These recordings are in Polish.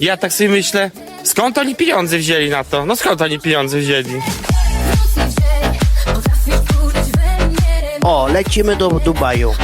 Ja tak sobie myślę, skąd oni pieniądze wzięli na to? No skąd oni pieniądze wzięli? O, lecimy do Dubaju.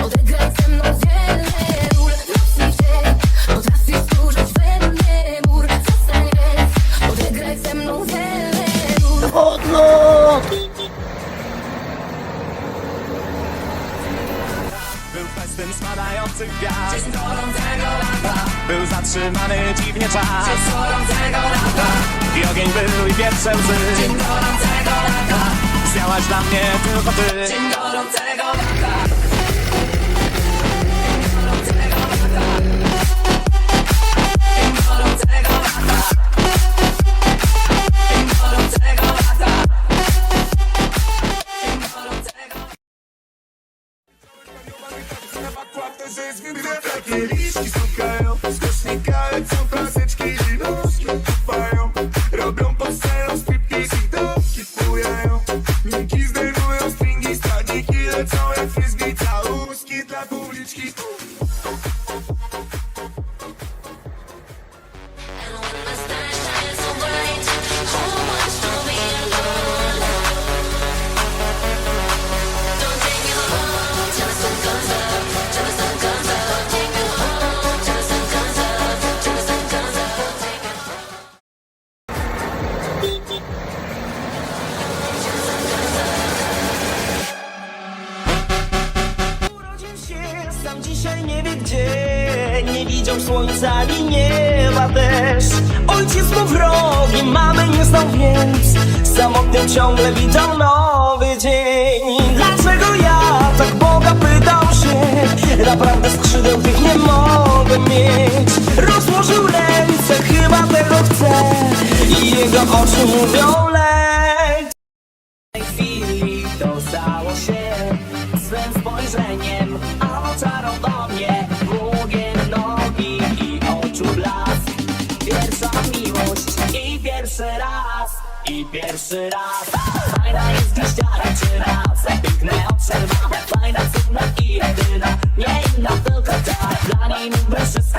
Spadających gwiazd. Dzień gorącego lata. Był zatrzymany dziwnie czas. Dzień gorącego lata. I ogień był i pierwsze łzy. Dzień gorącego lata. Zwiałaś dla mnie tylko ty. Dzień gorącego lata Kieliszki stukają, skocznika lecą klasyczki i nóżki kupają. Robią pod sceną striptease i wpujają Minki zdejmują stringi, stadniki lecą jak frisbee sam dzisiaj nie wie gdzie. Nie widział słońca ani nieba też. Ojciec mu wrogi, mamy nie znał więc Samotnie ciągle witał nowy dzień. Dlaczego ja tak Boga pytam się? Naprawdę skrzydeł tych nie mogę mieć. Rozłożył ręce, chyba tego chce I jego oczy mówią leć. W tej chwili to stało się. Swym spojrzeniem, pierwszy raz i pierwszy raz. Fajna jest dziś raz? piękne obserwa Fajna, cudna i jedyna, nie inna tylko ta. Dla niej mógłbym wszystko